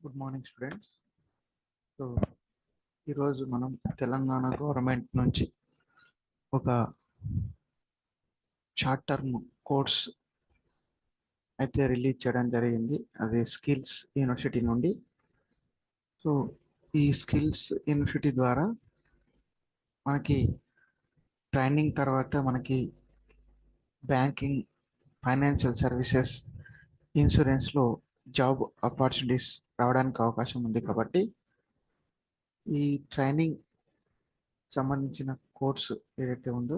Good morning students so ఈరోజు మనం Telangana government నుంచి ఒక షార్ట్ టర్మ్ కోర్స్ అయితే రిలీజ్ చేయడం జరిగింది. అది స్కిల్స్ యూనివర్సిటీ నుండి. సో ఈ స్కిల్స్ యూనివర్సిటీ ద్వారా మనకి ట్రైనింగ్ తర్వాత మనకి బ్యాంకింగ్ ఫైనాన్షియల్ సర్వీసెస్ ఇన్సూరెన్స్లో జాబ్ ఆపర్చునిటీస్ రావడానికి అవకాశం ఉంది కాబట్టి ఈ ట్రైనింగ్ సంబంధించిన కోర్సు ఏదైతే ఉందో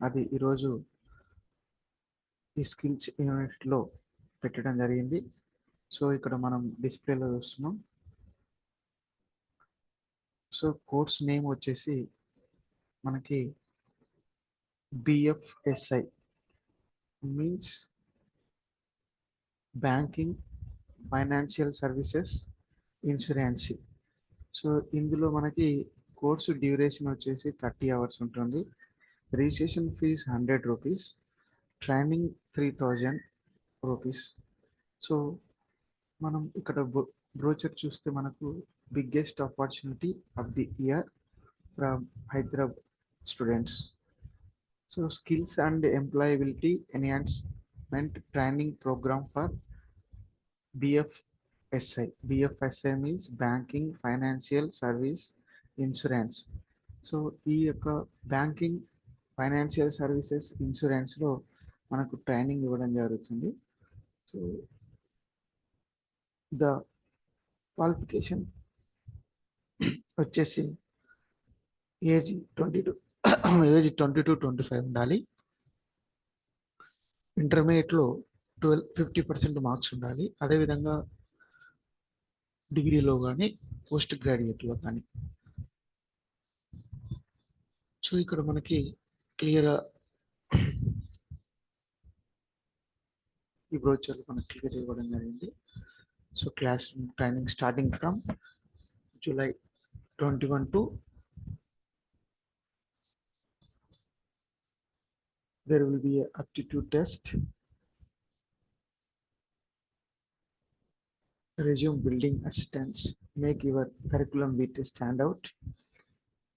అది ఈరోజు ఈ స్కిల్స్ యూనిట్లో పెట్టడం జరిగింది. సో ఇక్కడ మనం డిస్ప్లేలో చూస్తున్నాం. సో కోర్స్ నేమ్ వచ్చేసి మనకి BFSI means banking financial services insurance. So ఇందులో మనకి కోర్సు డ్యూరేషన్ వచ్చేసి థర్టీ అవర్స్ ఉంటుంది. Registration fee hundred rupees. Training three thousand rupees. So మనం ఇక్కడ బ్రోచర్ చూస్తే మనకు biggest opportunity of the year from Hyderabad students. So skills and employability enhancement training program for BFSI. BFSI means banking financial service insurance so ఈ యొక్క banking financial services ఇన్సూరెన్స్లో మనకు training ఇవ్వడం జరుగుతుంది సో ద క్వాలిఫికేషన్ వచ్చేసి age twenty two age twenty two twenty five ఉండాలి ఇంటర్మీడియట్లో twelve fifty percent marks ఉండాలి. అదేవిధంగా డిగ్రీలో కానీ పోస్ట్ గ్రాడ్యుయేట్లో కానీ. సో ఇక్కడ మనకి క్లియర్ ఈ బ్రోచర్ మనకి క్లియర్ ఇవ్వడం జరిగింది. So class training starting from July twenty one to there will be a aptitude test resume building assistance make your curriculum vitae stand out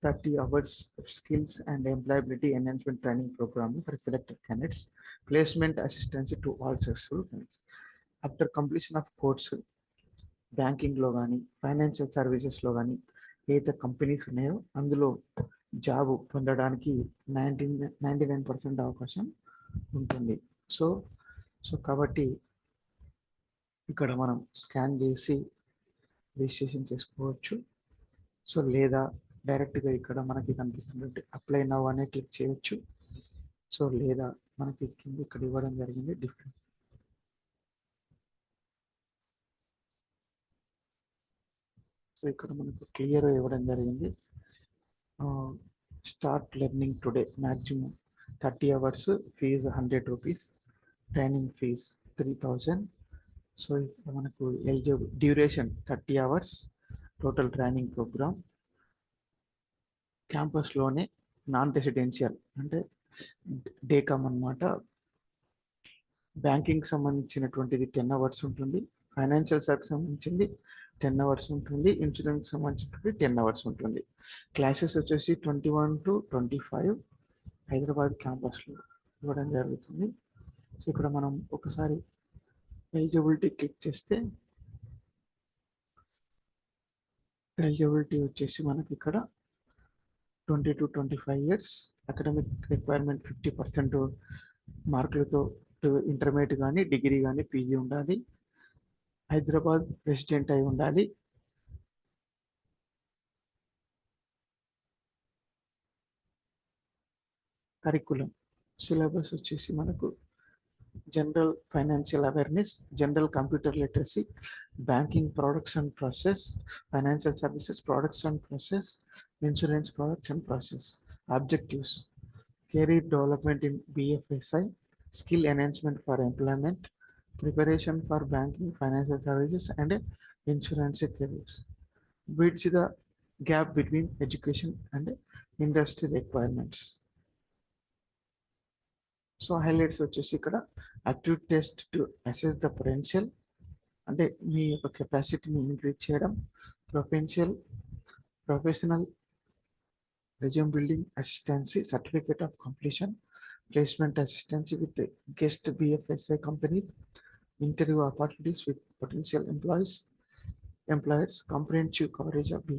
30 hours of skills and employability enhancement training program for selected candidates placement assistance to all successful candidates after completion of course బ్యాంకింగ్లో కానీ financial సర్వీసెస్లో కానీ ఏదైతే companies ఉన్నాయో అందులో job పొందడానికి ninety ninety nine percent అవకాశం ఉంటుంది సో సో కాబట్టి ఇక్కడ మనం స్కాన్ చేసి రిజిస్ట్రేషన్ చేసుకోవచ్చు. సో లేదా డైరెక్ట్గా ఇక్కడ మనకి కనిపిస్తున్నట్టు అప్లై నవ్ అనే క్లిక్ చేయొచ్చు. సో లేదా మనకి కింద ఇక్కడ ఇవ్వడం జరిగింది డిఫరెంట్ సో ఇక్కడ మనకు క్లియర్ ఇవ్వడం జరిగింది. Start learning today maximum thirty hours fee hundred rupees training fee three thousand so ఇక్కడ మనకు eligible duration thirty hours total training program క్యాంపస్లోనే non residential అంటే డేకామ్ అనమాట బ్యాంకింగ్ సంబంధించినటువంటిది టెన్ అవర్స్ ఉంటుంది. ఫైనాన్షియల్ సర్వీస్ సంబంధించింది టెన్ అవర్స్ ఉంటుంది. ఇన్సూరెన్స్ సంబంధించినటువంటి టెన్ అవర్స్ ఉంటుంది. క్లాసెస్ వచ్చేసి twenty one to twenty five Hyderabad క్యాంపస్లో ఇవ్వడం జరుగుతుంది. సో ఇక్కడ మనం ఒకసారి ఎలిజిబిలిటీ క్లిక్ చేస్తే ఎలిజిబిలిటీ వచ్చేసి మనకి ఇక్కడ twenty two twenty five years academic requirement fifty percent మార్కులతో ఇంటర్మీడియట్ కానీ డిగ్రీ కానీ పీజీ ఉండాలి. హైదరాబాద్ రెసిడెంట్ అయి ఉండాలి. కరికులం సిలబస్ వచ్చేసి మనకు general financial awareness, general computer literacy, banking products and process, financial services products and process, insurance products and process. Objectives, career development in BFSI, skill enhancement for employment, preparation for banking, financial services, and insurance careers. Bridge the gap between education and industry requirements. So highlights వచ్చేసి ఇక్కడ active test to assess the potential అంటే మీ యొక్క కెపాసిటీని increase చేయడం professional professional resume building assistance certificate of completion placement assistance with guest BFSI companies interview opportunities with potential employees employers comprehensive coverage of B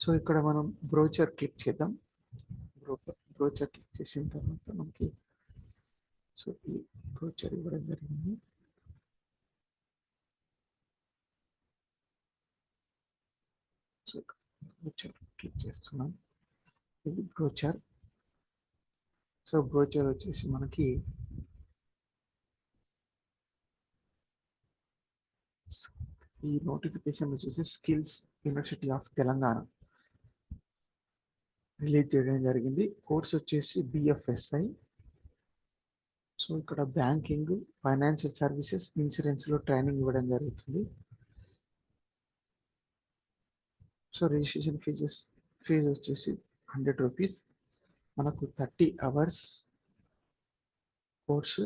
so ఇక్కడ మనం brochure click చేద్దాం. Brochure click చేసిన తర్వాత మనకి సో ఈ brochure ఇవ్వడం జరిగింది. So brochure click చేస్తున్నాం. ఇది బ్రోచర్ సో బ్రోచర్ వచ్చేసి మనకి ఈ నోటిఫికేషన్ వచ్చేసి skills university of Telangana release చేయడం జరిగింది. కోర్స్ వచ్చేసి బిఎఫ్ఎస్ఐ సో ఇక్కడ బ్యాంకింగ్ ఫైనాన్షియల్ సర్వీసెస్ ఇన్సూరెన్స్లో ట్రైనింగ్ ఇవ్వడం జరుగుతుంది. సో రిజిస్ట్రేషన్ ఫీజెస్ ఫీజు వచ్చేసి హండ్రెడ్ రూపీస్. మనకు థర్టీ అవర్స్ కోర్సు.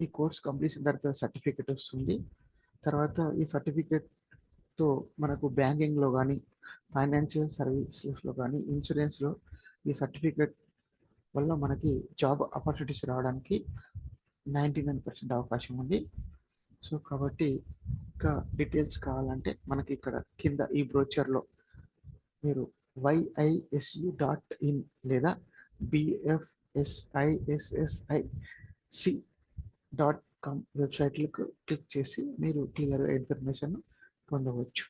ఈ కోర్స్ కంప్లీషన్ తర్వాత సర్టిఫికేట్ వస్తుంది. తర్వాత ఈ సర్టిఫికేట్తో మనకు బ్యాంకింగ్లో కానీ ఫైనాన్షియల్ సర్వీసెస్లో కానీ ఇన్సూరెన్స్లో ఈ సర్టిఫికేట్ వల్ల మనకి జాబ్ ఆపర్చునిటీస్ రావడానికి నైంటీ నైన్ పర్సెంట్ అవకాశం ఉంది. సో కాబట్టి ఇంకా డీటెయిల్స్ కావాలంటే మనకి ఇక్కడ కింద ఈ బ్రోచర్లో మీరు వైఐఎస్యు డాట్ ఇన్ లేదా బిఎఫ్ఎస్ఐఎస్ఎస్ఐ సి డాట్ కామ్ వెబ్సైట్లకు క్లిక్ చేసి మీరు క్లియర్ ఇన్ఫర్మేషన్ పొందవచ్చు.